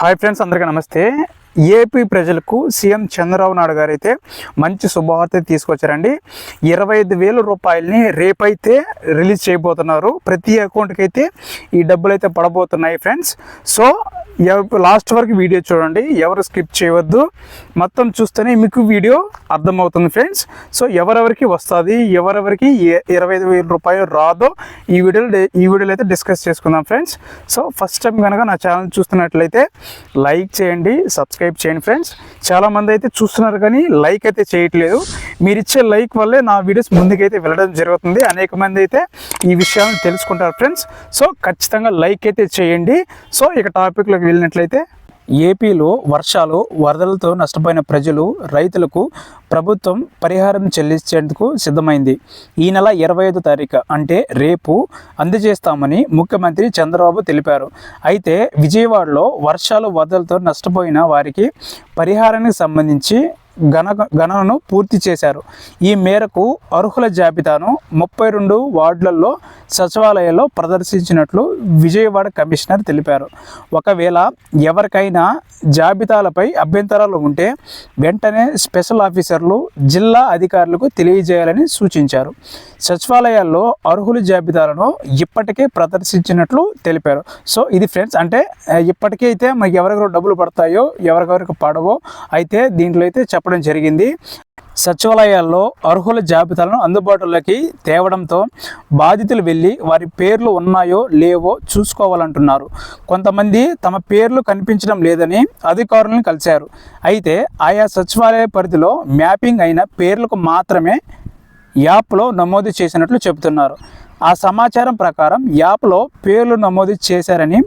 Hi friends అందరికీ నమస్తే. AP ప్రజలకు సీఎం చంద్రబాబు నాయుడు గారు అయితే మంచి శుభవార్త తీసుకొచ్చారండి. ఇరవై ఐదు వేల రూపాయలని రేపైతే రిలీజ్ చేయబోతున్నారు. ప్రతి అకౌంట్కి అయితే ఈ డబ్బులు అయితే పడబోతున్నాయి ఫ్రెండ్స్. సో లాస్ట్ వరకు వీడియో చూడండి ఎవరు స్కిప్ చేయవద్దు. మొత్తం చూస్తేనే మీకు వీడియో అర్థమవుతుంది ఫ్రెండ్స్. సో ఎవరెవరికి వస్తుంది ఎవరెవరికి ఏ- ఇరవై ఐదు వేల రూపాయలు రాదో ఈ వీడియోలో ఈ వీడియోలో అయితే డిస్కస్ చేసుకుందాం ఫ్రెండ్స్. సో ఫస్ట్ టైం కనుక నా ఛానల్ చూస్తున్నట్లయితే లైక్ చేయండి సబ్స్క్రైబ్ చేయండి ఫ్రెండ్స్. చాలామంది అయితే చూస్తున్నారు కానీ లైక్ అయితే చేయట్లేదు. మీరు ఇచ్చే లైక్ వల్లే నా వీడియోస్ ముందుకైతే వెళ్ళడం జరుగుతుంది. అనేక మంది అయితే ఈ విషయాలను తెలుసుకుంటారు ఫ్రెండ్స్. సో ఖచ్చితంగా లైక్ అయితే చేయండి. సో ఇక టాపిక్లోకి వెళ్ళినట్లయితే ఏపీలో వర్షాలు వరదలతో నష్టపోయిన ప్రజలు రైతులకు ప్రభుత్వం పరిహారం చెల్లించేందుకు సిద్ధమైంది. ఈ నెల ఇరవై ఐదు తారీఖు అంటే రేపు అందజేస్తామని ముఖ్యమంత్రి చంద్రబాబు తెలిపారు. అయితే విజయవాడలో వర్షాలు వరదలతో నష్టపోయిన వారికి పరిహారానికి సంబంధించి గణ గణనను పూర్తి చేశారు. ఈ మేరకు అర్హుల జాబితాను ముప్పై రెండు వార్డులలో సచివాలయాల్లో ప్రదర్శించినట్లు విజయవాడ కమిషనర్ తెలిపారు. ఒకవేళ ఎవరికైనా జాబితాలపై అభ్యంతరాలు ఉంటే వెంటనే స్పెషల్ ఆఫీసర్లు జిల్లా అధికారులకు తెలియజేయాలని సూచించారు. సచివాలయాల్లో అర్హుల జాబితాలను ఇప్పటికే ప్రదర్శించినట్లు తెలిపారు. సో ఇది ఫ్రెండ్స్ అంటే ఇప్పటికే అయితే మనకి ఎవరెవరు డబ్బులు పడతాయో ఎవరికెవరికి పడవో అయితే దీంట్లో అయితే చెప్ప చెప్పడం జరిగింది. సచివాలయాల్లో అర్హుల జాబితాలను అందుబాటులోకి తేవడంతో బాధితులు వెళ్ళి వారి పేర్లు ఉన్నాయో లేవో చూసుకోవాలంటున్నారు. కొంతమంది తమ పేర్లు కనిపించడం లేదని అధికారులను కలిశారు. అయితే ఆయా సచివాలయ పరిధిలో మ్యాపింగ్ అయిన పేర్లకు మాత్రమే యాప్లో నమోదు చేసినట్లు చెబుతున్నారు. ఆ సమాచారం ప్రకారం యాప్లో పేర్లు నమోదు చేశారని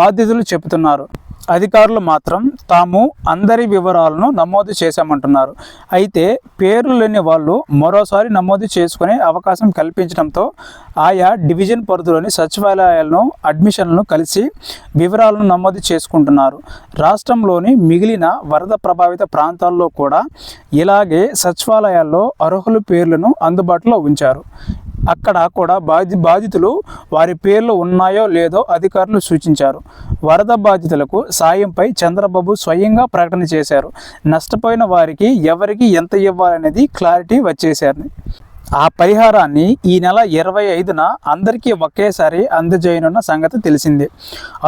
బాధితులు చెబుతున్నారు. అధికారులు మాత్రం తాము అందరి వివరాలను నమోదు చేశామంటున్నారు. అయితే పేర్లు లేని వాళ్ళు మరోసారి నమోదు చేసుకునే అవకాశం కల్పించడంతో ఆయా డివిజన్ పరిధిలోని సచివాలయాలను అడ్మిషన్లను కలిసి వివరాలను నమోదు చేసుకుంటున్నారు. రాష్ట్రంలోని మిగిలిన వరద ప్రభావిత ప్రాంతాల్లో కూడా ఇలాగే సచివాలయాల్లో అర్హుల పేర్లను అందుబాటులో ఉంచారు. అక్కడ కూడా బాధి బాధితులు వారి పేర్లు ఉన్నాయో లేదో అధికారులు సూచించారు. వరద బాధితులకు సాయంపై చంద్రబాబు స్వయంగా ప్రకటన చేశారు. నష్టపోయిన వారికి ఎవరికి ఎంత ఇవ్వాలనేది క్లారిటీ వచ్చేసారు ఆ పరిహారాన్ని ఈ నెల ఇరవై ఐదున అందరికీ ఒకేసారి అందజేయనున్న సంగతి తెలిసిందే.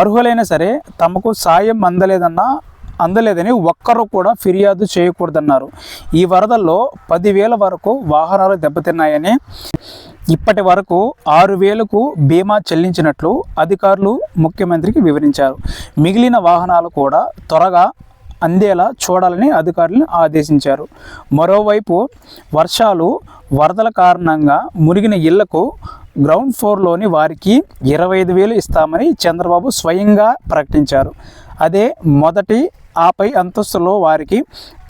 అర్హులైనా సరే తమకు సాయం అందలేదన్న అందలేదని ఒక్కరు కూడా ఫిర్యాదు చేయకూడదన్నారు. ఈ వరదల్లో పదివేల వరకు వాహనాలు దెబ్బతిన్నాయని ఇప్పటి వరకు ఆరు వేలకు బీమా చెల్లించినట్లు అధికారులు ముఖ్యమంత్రికి వివరించారు. మిగిలిన వాహనాలు కూడా త్వరగా అందేలా చూడాలని అధికారులను ఆదేశించారు. మరోవైపు వర్షాలు వరదల కారణంగా మునిగిన ఇళ్ళకు గ్రౌండ్ ఫ్లోర్లోని వారికి ఇరవై ఐదు వేలు ఇస్తామని చంద్రబాబు స్వయంగా ప్రకటించారు. అదే మొదటి ఆపై అంతస్తులో వారికి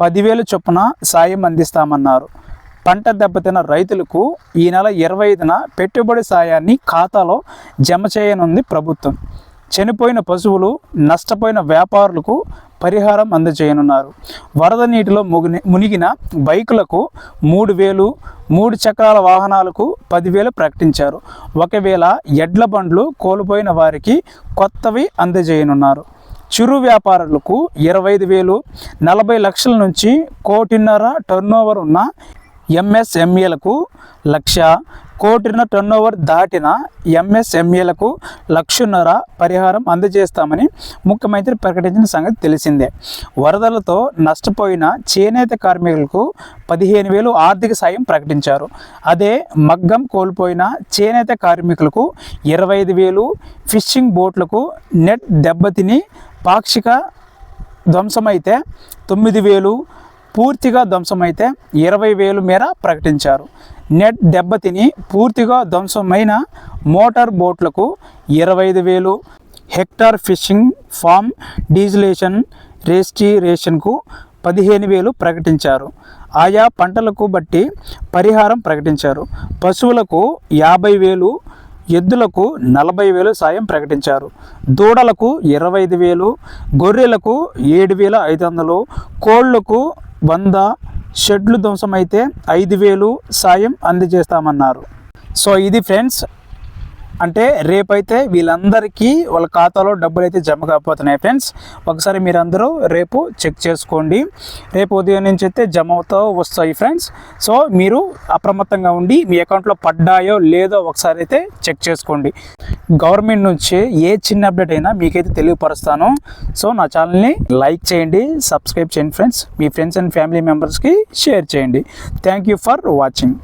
పదివేలు చొప్పున సాయం అందిస్తామన్నారు. పంట దెబ్బతిన్న రైతులకు ఈ నెల ఇరవై ఐదున పెట్టుబడి సాయాన్ని ఖాతాలో జమ చేయనుంది ప్రభుత్వం. చనిపోయిన పశువులు నష్టపోయిన వ్యాపారులకు పరిహారం అందజేయనున్నారు. వరద నీటిలో ముగి మునిగిన బైకులకు మూడు వేలు మూడు చక్రాల వాహనాలకు పదివేలు ప్రకటించారు. ఒకవేళ ఎడ్ల బండ్లు కోల్పోయిన వారికి కొత్తవి అందజేయనున్నారు. చిరు వ్యాపారులకు ఇరవై ఐదు వేలు నలభై లక్షల నుంచి కోటిన్నర టర్నోవర్ ఉన్న ఎంఎస్ఎంఈలకు లక్ష కోటిన టర్నోవర్ దాటిన ఎంఎస్ఎంఈలకు లక్షన్నర పరిహారం అందజేస్తామని ముఖ్యమంత్రి ప్రకటించిన సంగతి తెలిసిందే. వరదలతో నష్టపోయిన చేనేత కార్మికులకు పదిహేను వేలు ఆర్థిక సాయం ప్రకటించారు. అదే మగ్గం కోల్పోయిన చేనేత కార్మికులకు ఇరవై ఐదు వేలు ఫిషింగ్ బోట్లకు నెట్ దెబ్బతిని పాక్షిక ధ్వంసమైతే తొమ్మిది వేలు పూర్తిగా ధ్వంసమైతే ఇరవై వేలు మేర ప్రకటించారు. నెట్ దెబ్బతిని పూర్తిగా ధ్వంసమైన మోటార్ బోట్లకు ఇరవై ఐదు వేలు హెక్టార్ ఫిషింగ్ ఫామ్ డీజిలేషన్ రెస్టిరేషన్కు పదిహేను వేలు ప్రకటించారు. ఆయా పంటలకు బట్టి పరిహారం ప్రకటించారు. పశువులకు యాభై వేలు ఎద్దులకు నలభై వేలు సాయం ప్రకటించారు. దూడలకు ఇరవై ఐదు వేలు గొర్రెలకు ఏడు వేల ఐదు వందలు కోళ్ళకు వంద షెడ్లు ధ్వంసమైతే ఐదు వేలు సాయం అందజేస్తామన్నారు. సో ఇది ఫ్రెండ్స్ అంటే రేపైతే వీళ్ళందరికీ వాళ్ళ ఖాతాలో డబ్బులు అయితే జమ కాకపోతున్నాయి ఫ్రెండ్స్. ఒకసారి మీరందరూ రేపు చెక్ చేసుకోండి. రేపు ఉదయం నుంచి అయితే జమ అవుతా వస్తాయి ఫ్రెండ్స్. సో మీరు అప్రమత్తంగా ఉండి మీ అకౌంట్లో పడ్డాయో లేదో ఒకసారి అయితే చెక్ చేసుకోండి. గవర్నమెంట్ నుంచి ఏ చిన్న అప్డేట్ అయినా మీకైతే తెలియపరుస్తాను. సో నా ఛానల్ని లైక్ చేయండి సబ్స్క్రైబ్ చేయండి ఫ్రెండ్స్. మీ ఫ్రెండ్స్ అండ్ ఫ్యామిలీ మెంబర్స్కి షేర్ చేయండి. Thank you for watching.